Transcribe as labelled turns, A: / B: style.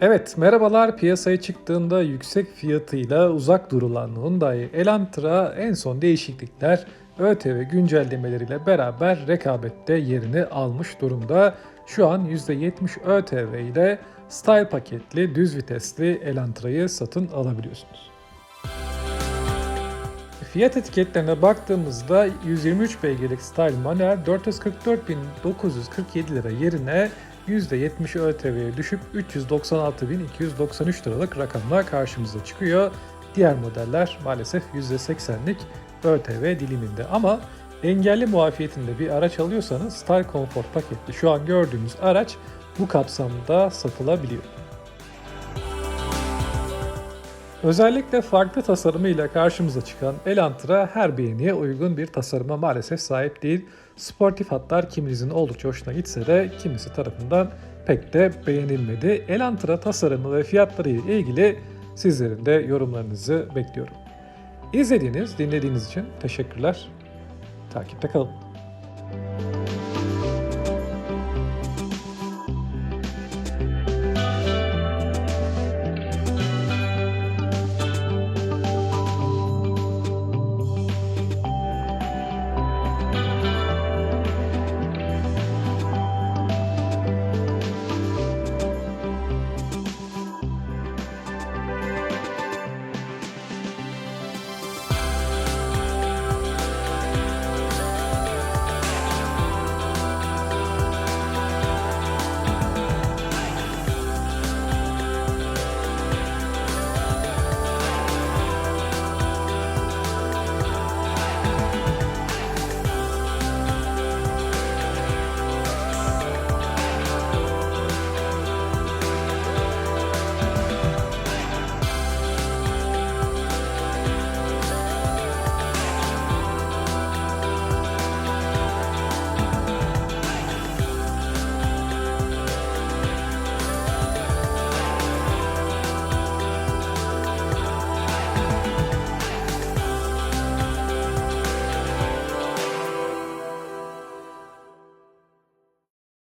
A: Evet, merhabalar. Piyasaya çıktığında yüksek fiyatıyla uzak durulan Hyundai Elantra en son değişiklikler ÖTV güncellemeleriyle beraber rekabette yerini almış durumda. Şu an %70 ÖTV ile Style paketli düz vitesli Elantra'yı satın alabiliyorsunuz. Fiyat etiketlerine baktığımızda 123 beygirlik Style manuel 444.947 lira yerine %70 ÖTV'ye düşüp 396.293 liralık rakamla karşımıza çıkıyor. Diğer modeller maalesef %80'lik ÖTV diliminde ama engelli muafiyetinde bir araç alıyorsanız Style Comfort paketli şu an gördüğümüz araç bu kapsamda satılabiliyor. Özellikle farklı tasarımıyla karşımıza çıkan Elantra her beğeniye uygun bir tasarıma maalesef sahip değil. Sportif hatlar kiminizin oldukça hoşuna gitse de kimisi tarafından pek de beğenilmedi. Elantra tasarımı ve fiyatları ile ilgili sizlerin de yorumlarınızı bekliyorum. İzlediğiniz, dinlediğiniz için teşekkürler. Takipte kalın.